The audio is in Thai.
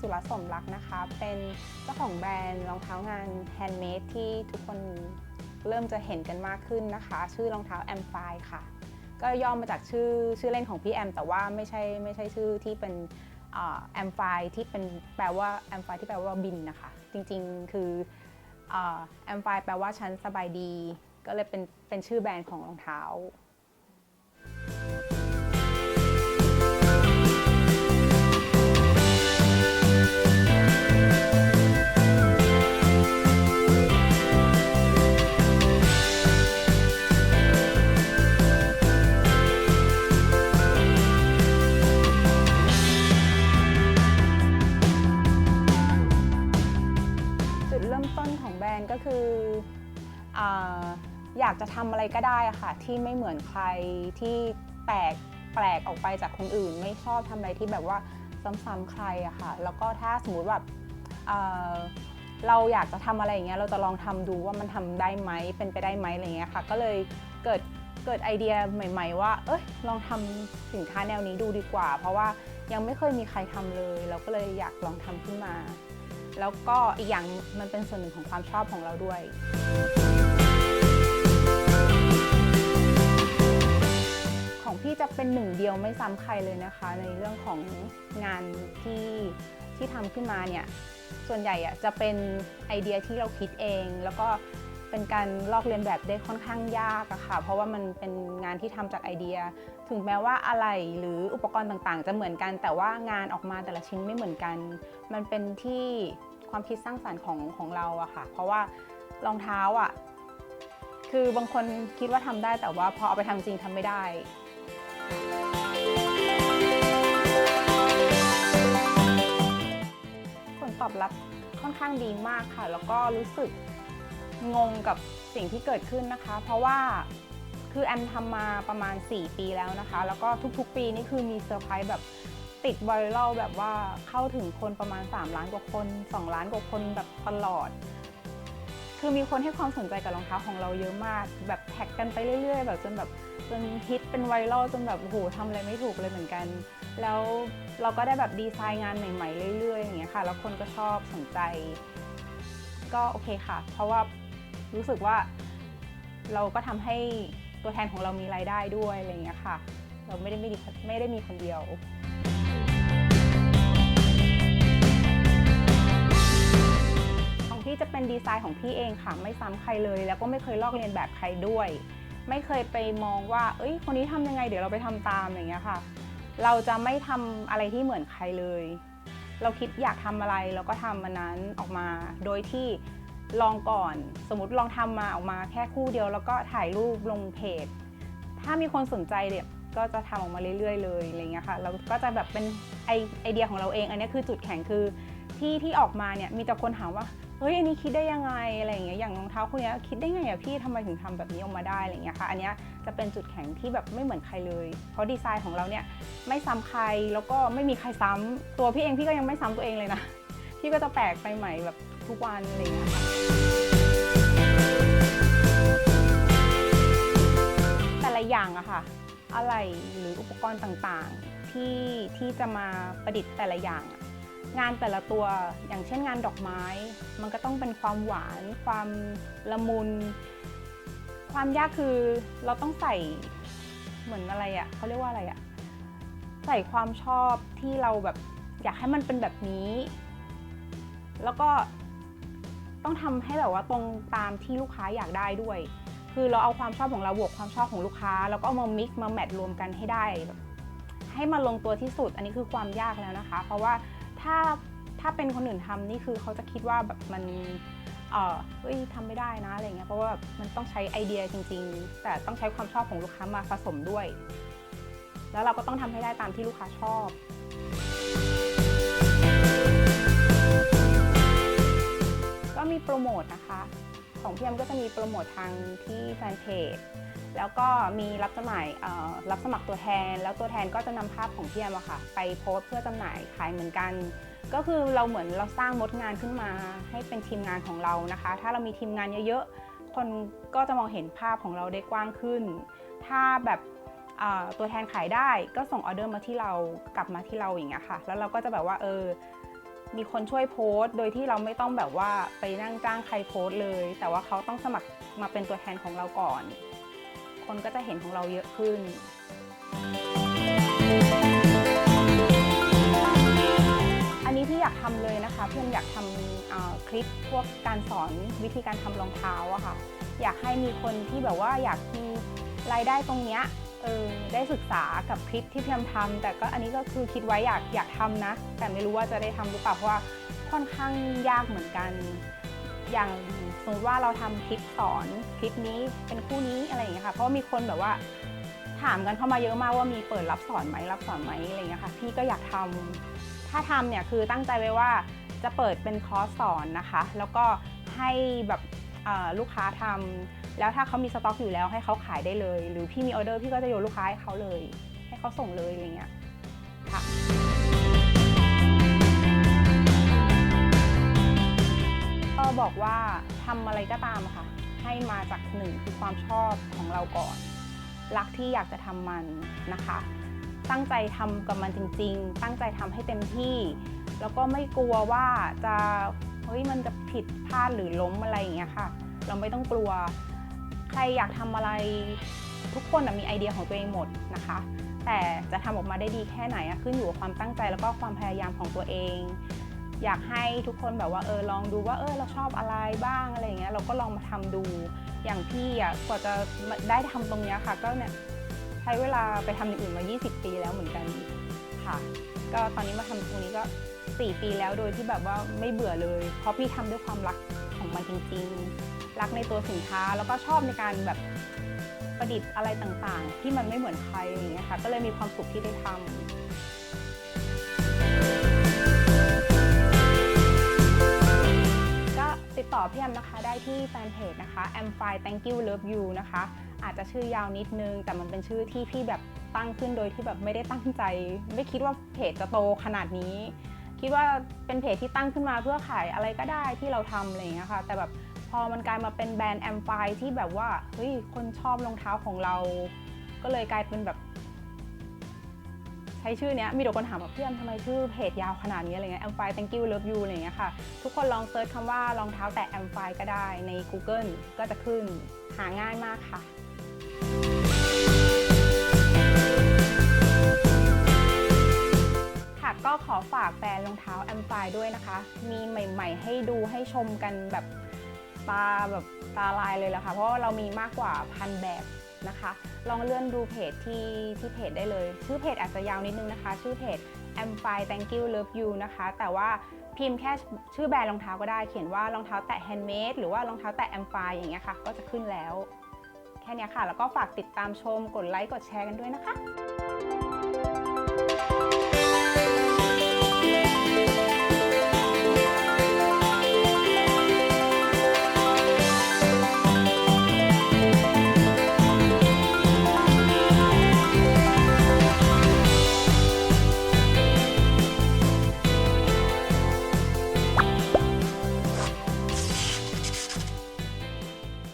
สุรสมรักนะคะ เป็นเจ้าของแบรนด์รองเท้างานแฮนด์เมดที่ทุกคนเริ่มจะเห็นกันมากขึ้นนะคะ ชื่อรองเท้าแอมไฟค่ะ ก็ย่อมมาจากชื่อชื่อเล่นของพี่แอม แต่ว่าไม่ใช่ไม่ใช่ชื่อที่เป็นแอมไฟที่เป็นแปลว่าแอมไฟที่แปลว่าบินนะคะ จริงๆคือแอมไฟแปลว่าฉันสบายดี ก็เลยเป็นเป็นชื่อแบรนด์ของรองเท้าากจะทำอะไรก็ได้อะค่ะ ที่ไม่เหมือนใครที่แตกแปลกออกไปจากคนอื่น ไม่ชอบทำอะไรที่แบบว่าซ้ำๆใครอะค่ะ แล้วก็ถ้าสมมติแบบอ่าเราอยากจะทำอะไรอย่างเงี้ยเราจะลองทำดูว่ามันทำได้ไหมเป็นไปได้ไหมอะไรเงี้ยค่ะ ก็เลยเกิดเกิดไอเดียใหม่ ๆ ว่า เอ้ยลองทำสินค้าแนวนี้ดูดีกว่า เพราะว่ายังไม่เคยมีใครทำเลย เราก็เลยอยากลองทำขึ้นมา แล้วก็อีกอย่างมันเป็นส่วนหนึ่งของความชอบของเราด้วย ของพี่จะเป็นหนึ่งเดียวไม่ซ้ำใครเลยนะคะ ในเรื่องของงานที่ที่ทำขึ้นมาเนี่ยส่วนใหญ่อะจะเป็นไอเดียที่เราคิดเอง แล้วก็เป็นการลอกเลียนแบบได้ค่อนข้างยากอะค่ะ เพราะว่ามันเป็นงานที่ทำจากไอเดีย ถึงแม้ว่าอะไรหรืออุปกรณ์ต่างๆ จะเหมือนกัน แต่ว่างานออกมาแต่ละชิ้นไม่เหมือนกัน มันเป็นที่ความคิดสร้างสรรค์ของของเราอะค่ะ เพราะว่ารองเท้าอะคือบางคนคิดว่าทำได้แต่ว่าพอเอาไปทำจริงทำไม่ได้ รับค่อนข้างดีมากค่ะ แล้วก็รู้สึกงงกับสิ่งที่เกิดขึ้นนะคะ เพราะว่าคือแอมทำมาประมาณ 4 ปีแล้วนะคะ แล้วก็ทุกๆ ปีนี่คือมีเซอร์ไพรส์แบบติดไวรัลแบบว่าเข้าถึงคนประมาณ 3 ล้านกว่าคน 2 ล้านกว่าคนแบบตลอด คือมีคนให้ความสนใจกับรองเท้าของเราเยอะมาก แบบแท็กกันไปเรื่อย ๆ แบบจนแบบจนฮิตเป็นไวรัลจนแบบโอ้โหทำอะไรไม่ถูกเลยเหมือนกัน แล้วเราก็ได้แบบดีไซน์งานใหม่ๆเรื่อยๆอย่างเงี้ยค่ะ แล้วคนก็ชอบสนใจ ก็โอเคค่ะ เพราะว่ารู้สึกว่าเราก็ทำให้ตัวแทนของเรามีรายได้ด้วยอะไรเงี้ยค่ะ เราไม่ได้ไม่ได้ไม่ได้มีคนเดียวของพี่จะเป็นดีไซน์ของพี่เองค่ะ ไม่ซ้ำใครเลย แล้วก็ไม่เคยลอกเลียนแบบใครด้วย ไม่เคยไปมองว่า เอ้ย คนนี้ทำยังไง เดี๋ยวเราไปทำตามอย่างเงี้ยค่ะ เราจะไม่ทำอะไรที่เหมือนใครเลย เราคิดอยากทำอะไรเราก็ทำมันนั้นออกมา โดยที่ลองก่อน สมมติลองทำมาออกมาแค่คู่เดียว แล้วก็ถ่ายรูปลงเพจ ถ้ามีคนสนใจเนี่ยก็จะทำออกมาเรื่อยๆ เลยอะไรเงี้ยค่ะเราก็จะแบบเป็นไอไอเดียของเราเอง อันนี้คือจุดแข็งคือที่ที่ออกมาเนี่ยมีแต่คนถามว่า เฮ้ยอันนี้คิดได้ยังไงอะไรอย่างเงี้ยอย่างรองเท้าคู่นี้คิดได้ไงอะพี่ทำไมถึงทำแบบนี้ออกมาได้อะไรเงี้ยค่ะ อันเนี้ยจะเป็นจุดแข็งที่แบบไม่เหมือนใครเลย เพราะดีไซน์ของเราเนี่ยไม่ซ้ำใครแล้วก็ไม่มีใครซ้ำตัวพี่เองพี่ก็ยังไม่ซ้ำตัวเองเลยนะพี่ก็จะแปลกไปใหม่แบบทุกวันอะไรเงี้ยแต่ละอย่างอะค่ะ อะไรหรืออุปกรณ์ต่างๆที่ที่จะมาประดิษฐ์แต่ละอย่างอะ งานแต่ละตัวอย่างเช่นงานดอกไม้ มันก็ต้องเป็นความหวาน ความละมุน ความยากคือเราต้องใส่เหมือนอะไรอะเขาเรียกว่าอะไรอะใส่ความชอบที่เราแบบอยากให้มันเป็นแบบนี้ แล้วก็ต้องทำให้แบบว่าตรงตามที่ลูกค้าอยากได้ด้วย คือเราเอาความชอบของเราบวกความชอบของลูกค้า แล้วก็เอามามิกมาแมทรวมกันให้ได้แบบให้มันลงตัวที่สุด อันนี้คือความยากแล้วนะคะ เพราะว่า ถ้าถ้าเป็นคนอื่นทำนี่คือเขาจะคิดว่าแบบมันเออเฮ้ยทำไม่ได้นะอะไรเงี้ยเพราะว่าแบบมันต้องใช้ไอเดียจริง ๆ แต่ต้องใช้ความชอบของลูกค้ามาผสมด้วย แล้วเราก็ต้องทำให้ได้ตามที่ลูกค้าชอบก็มีโปรโมทนะคะ ของพี่แอมก็จะมีโปรโมททางที่แฟนเพจ แล้วก็มีรับจำหน่ายรับสมัครตัวแทน แล้วตัวแทนก็จะนำภาพของพี่แอมอะค่ะ ไปโพสเพื่อจำหน่ายขายเหมือนกัน ก็คือเราเหมือนเราสร้างมดงานขึ้นมา ให้เป็นทีมงานของเรานะคะ ถ้าเรามีทีมงานเยอะๆ คนก็จะมองเห็นภาพของเราได้กว้างขึ้น ถ้าแบบตัวแทนขายได้ก็ส่งออเดอร์มาที่เรากลับมาที่เราอย่างเงี้ยค่ะ แล้วเราก็จะแบบว่าเออมีคนช่วยโพสต์ โดยที่เราไม่ต้องแบบว่าไปนั่งจ้างใครโพสต์เลย แต่ว่าเขาต้องสมัครมาเป็นตัวแทนของเราก่อน คนก็จะเห็นของเราเยอะขึ้น อันนี้พี่อยากทำเลยนะคะ เพื่อนอยากทำคลิปพวกการสอนวิธีการทำรองเท้าอะค่ะ อยากให้มีคนที่แบบว่าอยากมีรายได้ตรงเนี้ยเออได้ศึกษากับคลิปที่พี่ทำทำแต่ก็อันนี้ก็คือคิดไว้อยากอยากทำนะ แต่ไม่รู้ว่าจะได้ทำหรือเปล่าเพราะว่าค่อนข้างยากเหมือนกัน อย่างสมมติว่าเราทำคลิปสอนคลิปนี้เป็นคู่นี้อะไรอย่างเงี้ยค่ะเพราะมีคนแบบว่าถามกันเข้ามาเยอะมากว่ามีเปิดรับสอนไหมรับสอนไหมอะไรอย่างเงี้ยค่ะพี่ก็อยากทำถ้าทำเนี่ยคือตั้งใจไว้ว่าจะเปิดเป็นคอร์สสอนนะคะ แล้วก็ให้แบบลูกค้าทำแล้วถ้าเขามีสต็อกอยู่แล้วให้เขาขายได้เลย หรือพี่มีออเดอร์พี่ก็จะโยนลูกค้าให้เขาเลย ให้เขาส่งเลยอะไรเงี้ยค่ะ ก็บอกว่าทำอะไรก็ตามค่ะ ให้มาจากหนึ่งคือความชอบของเราก่อน รักที่อยากจะทำมันนะคะ ตั้งใจทำกับมันจริง ๆ ตั้งใจทำให้เต็มที่ แล้วก็ไม่กลัวว่าจะเฮ้ยมันจะผิดพลาดหรือล้มอะไรอย่างเงี้ยค่ะ เราไม่ต้องกลัว ใครอยากทำอะไรทุกคนมีไอเดียของตัวเองหมดนะคะ แต่จะทำออกมาได้ดีแค่ไหนอะขึ้นอยู่กับความตั้งใจแล้วก็ความพยายามของตัวเอง อยากให้ทุกคนแบบว่าเออลองดูว่าเออเราชอบอะไรบ้างอะไรอย่างเงี้ยเราก็ลองมาทำดูอย่างพี่อะกว่าจะได้ทำตรงเนี้ยค่ะ ก็เนี่ยใช้เวลาไปทำอย่างอื่นมา 20 ปีแล้วเหมือนกันค่ะ ก็ตอนนี้มาทำตรงนี้ก็ 4 ปีแล้วโดยที่แบบว่าไม่เบื่อเลย เพราะพี่ทำด้วยความรักของมันจริง ๆ รักในตัวสินค้าแล้วก็ชอบในการแบบประดิษฐ์อะไรต่างๆ ที่มันไม่เหมือนใครอย่างเงี้ยค่ะ ก็เลยมีความสุขที่ได้ทำ ต่อพี่แอมนะคะได้ที่แฟนเพจนะคะ a m f i Thank you Love you นะคะ อาจจะชื่อยาวนิดนึง แต่มันเป็นชื่อที่พี่แบบตั้งขึ้นโดยที่แบบไม่ได้ตั้งใจ ไม่คิดว่าเพจจะโตขนาดนี้ คิดว่าเป็นเพจที่ตั้งขึ้นมาเพื่อขายอะไรก็ได้ที่เราทำอะไรอย่างเงี้ยค่ะแต่แบบพอมันกลายมาเป็นแบรนด์แอมไฟที่แบบว่าเฮ้ยคนชอบรองเท้าของเรา ก็เลยกลายเป็นแบบ ช้ชื่อเนี้ยมีแต่คนถามแบบพี่แอมทำไมชื่อเพจยาวขนาดนี้อะไรเงี้ย a m f i thank you love you อะไรเงี้ยค่ะ ทุกคนลองเซิร์ชคำว่ารองเท้าแตะ a m f i ก็ได้ใน Google ก็จะขึ้นหาง่ายมากค่ะค่ะก็ขอฝากแบรนด์รองเท้า a m f i ด้วยนะคะ มีใหม่ ๆ ให้ดูให้ชมกันแบบตาแบบตาลายเลยละค่ะ เพราะเรามีมากกว่าพันแบบ นะคะ ลองเลื่อนดูเพจที่ที่เพจได้เลย ชื่อเพจอาจจะยาวนิดนึงนะคะ ชื่อเพจ a m f i thank you love you นะคะ แต่ว่าพิมพ์แค่ชื่อแบรนด์รองเท้าก็ได้ เขียนว่ารองเท้าแตะ handmade หรือว่ารองเท้าแตะ a m f i อย่างเงี้ยค่ะ ก็จะขึ้นแล้ว แค่นี้ค่ะ แล้วก็ฝากติดตามชม กดไลค์ กดแชร์กันด้วยนะคะ